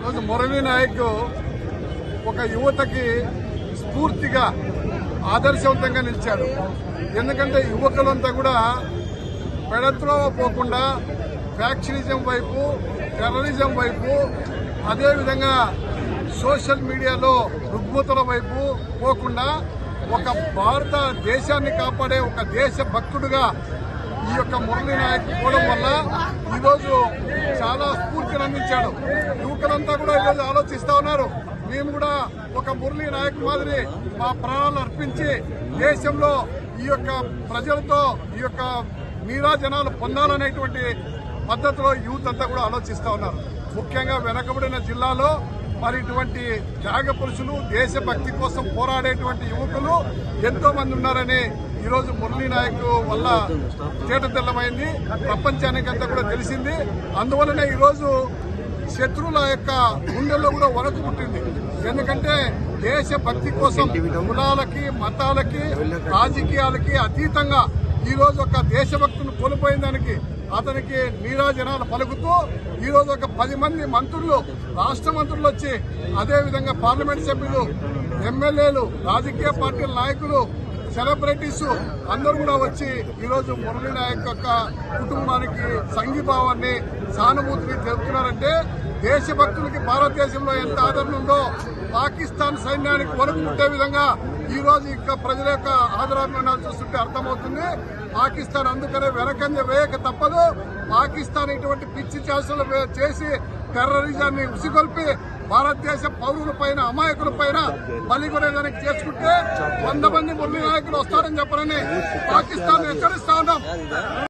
ఈరోజు మురళీ నాయక్ ఒక యువతకి స్ఫూర్తిగా ఆదర్శవంతంగా నిలిచాడు. ఎందుకంటే యువకులంతా కూడా పెడత్రోవ పోకుండా ఫ్యాక్షనిజం వైపు టెర్రరిజం వైపు అదేవిధంగా సోషల్ మీడియాలో రుగ్మతుల వైపు పోకుండా ఒక భారత దేశాన్ని కాపాడే ఒక దేశ భక్తుడుగా ఈ యొక్క మురళీ నాయక్ పోవడం వల్ల ఈరోజు చాలా స్ఫూర్తిని అందించాడు యువకులంతా కూడా ఈరోజు ఆలోచిస్తా ఉన్నారు. మేము కూడా ఒక మురళీ నాయక్ మాదిరి మా ప్రాణాలు అర్పించి దేశంలో ఈ యొక్క ప్రజలతో ఈ యొక్క మీరా జనాలు పొందాలనేటువంటి పద్ధతిలో యూత్ అంతా కూడా ఆలోచిస్తా ఉన్నారు. ముఖ్యంగా వెనకబడిన జిల్లాలో మరి ఇటువంటి త్యాగ పురుషులు దేశభక్తి కోసం పోరాడేటువంటి యువకులు ఎంతో మంది ఉన్నారని ఈరోజు మురళీ నాయక్ వల్ల తేటతెల్లమైంది ప్రపంచానికి అంతా కూడా తెలిసింది. అందువలనే ఈరోజు శత్రువుల యొక్క గుండెల్లో కూడా వణుకు పుట్టింది. ఎందుకంటే దేశభక్తి కోసం కులాలకి మతాలకి రాజకీయాలకి అతీతంగా ఈరోజు ఒక దేశభక్తులు కోల్పోయిన దానికి అతనికి నీరాజనాలు పలుకుతూ ఈరోజు ఒక పది మంది మంత్రులు రాష్ట్ర మంత్రులు వచ్చి అదేవిధంగా పార్లమెంట్ సభ్యులు ఎమ్మెల్యేలు రాజకీయ పార్టీల నాయకులు సెలబ్రిటీస్ అందరూ కూడా వచ్చి ఈరోజు మురళీ నాయక్ యొక్క కుటుంబానికి సంఘీభావాన్ని సానుభూతిని తెలుపుతున్నారంటే దేశభక్తులకి భారతదేశంలో ఎంత ఆదరణ ఉందో పాకిస్తాన్ సైన్యానికి వణుకు ఉండే విధంగా ఈ రోజు ప్రజల యొక్క ఆదరణ చూస్తుంటే అర్థమవుతుంది. పాకిస్తాన్ అందుకనే వెనకంజ వేయక తప్పదు. పాకిస్తాన్ ఇటువంటి పిచ్చి చేసలు చేసి టెర్రరిజాన్ని ఉసిగొల్పి భారతదేశ పౌరుల పైన అమాయకుల పైన బలిగొనేదానికి చేసుకుంటే వంద మంది మురళీ నాయకులు వస్తారని చెప్పరని పాకిస్తాన్ హెచ్చరిస్తా ఉన్నాం.